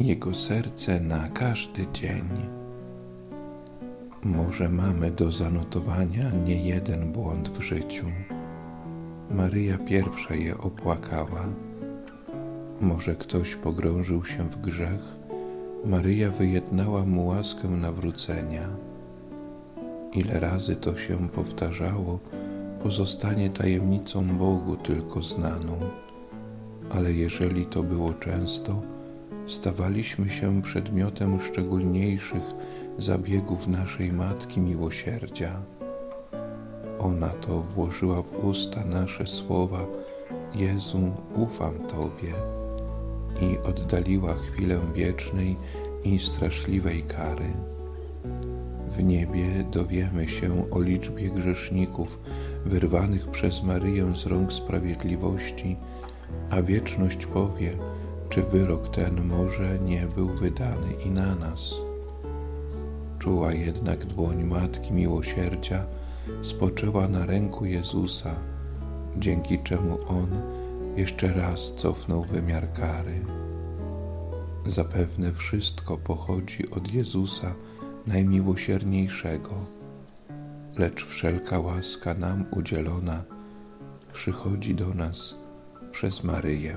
Jego serce na każdy dzień. Może mamy do zanotowania nie jeden błąd w życiu. Maryja pierwsza je opłakała. Może ktoś pogrążył się w grzech, Maryja wyjednała mu łaskę nawrócenia. Ile razy to się powtarzało, pozostanie tajemnicą Bogu tylko znaną. Ale jeżeli to było często, stawaliśmy się przedmiotem szczególniejszych zabiegów naszej Matki Miłosierdzia. Ona to włożyła w usta nasze słowa: Jezu, ufam Tobie, i oddaliła chwilę wiecznej i straszliwej kary. W niebie dowiemy się o liczbie grzeszników wyrwanych przez Maryję z rąk sprawiedliwości, a wieczność powie, czy wyrok ten może nie był wydany i na nas. Czuła jednak dłoń Matki Miłosierdzia spoczęła na ręku Jezusa, dzięki czemu On jeszcze raz cofnął wymiar kary. Zapewne wszystko pochodzi od Jezusa najmiłosierniejszego, lecz wszelka łaska nam udzielona przychodzi do nas przez Maryję.